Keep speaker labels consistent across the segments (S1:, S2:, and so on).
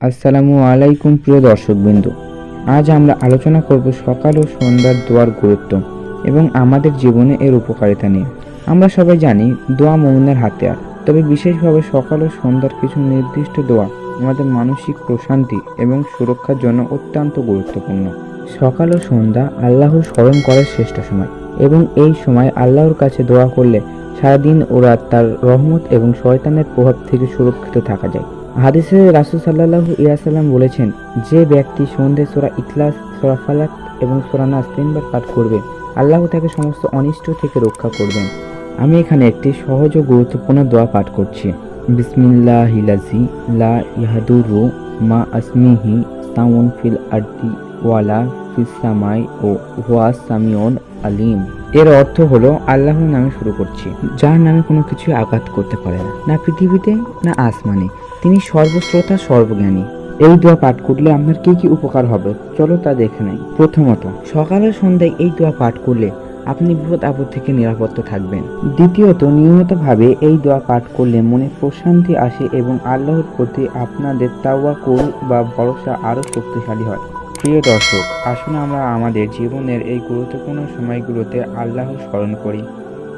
S1: আসসালামু আলাইকুম প্রিয় দর্শকবৃন্দ। আজ আমরা আলোচনা করব সকাল ও সন্ধ্যার দোয়ার গুরুত্ব এবং আমাদের জীবনে এর উপকারিতা নিয়ে। আমরা সবাই জানি দোয়া মৌনের হাতিয়ার তবে বিশেষভাবে সকাল ও সন্ধ্যার কিছু নির্দিষ্ট দোয়া আমাদের মানসিক প্রশান্তি এবং সুরক্ষার জন্য অত্যন্ত গুরুত্বপূর্ণ। সকাল ও সন্ধ্যা আল্লাহ স্মরণ করার শ্রেষ্ঠ সময় এবং এই সময় আল্লাহর কাছে দোয়া করলে সারাদিন ও রাত তার রহমত এবং শয়তানের প্রভাব থেকে সুরক্ষিত থাকা যায়। হাদিসে রাসুল সাল্লাহু ইয়াসাল্লাম বলেছেন, যে ব্যক্তি সন্ধে সোরা ইখলাস, সোরা ফালাক এবং সোরা নাস তিনবার পাঠ করবে, আল্লাহ তাকে সমস্ত অনিষ্ট থেকে রক্ষা করবেন। আমি এখানে একটি সহজ ও গুরুত্বপূর্ণ দোয়া পাঠ করছি। বিসমিল্লাহিলাজি লা ইহাদুরু মা আসমিহি সাউন ফিল আরদি ওয়ালা ফিস সামাই ও হুয়া সামিউন আলিম। এর অর্থ হলো, আল্লাহর নামে শুরু করছি, যার নামে কোনো কিছু আঘাত করতে পারে না না পৃথিবীতে, না আসমানে। তিনি সর্বশ্রোতা, সর্বজ্ঞানী। এই দোয়া পাঠ করলে আপনার কি কি উপকার হবে? চলো তা দেখে নেই। প্রথমত সকালের সন্ধ্যায় এই দোয়া পাঠ করলে আপনি বিপদ আপদ থেকে নিরাপত্তা থাকবেন। দ্বিতীয়ত, নিয়মিতভাবে এই দোয়া পাঠ করলে মনে প্রশান্তি আসে এবং আল্লাহর প্রতি আপনাদের তাওয়া তাওয়াকুল বা ভরসা আরও শক্তিশালী হয়। প্রিয় দর্শক, আসুন আমরা আমাদের জীবনের এই গুরুত্বপূর্ণ সময়গুলোতে আল্লাহ স্মরণ করি।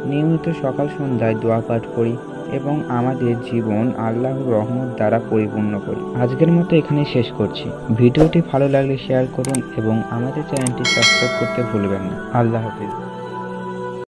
S1: নিয়মিত সকাল সন্ধ্যায় দোয়া পাঠ করি। এবং আমাদের জীবন আল্লাহর রহমত দ্বারা পরিপূর্ণ করি। আজকের মতো এখানে শেষ করছি। ভিডিওটি ভালো লাগলে শেয়ার করুন এবং আমাদের চ্যানেলটি সাবস্ক্রাইব করতে ভুলবেন না। আল্লাহ হাফিজ।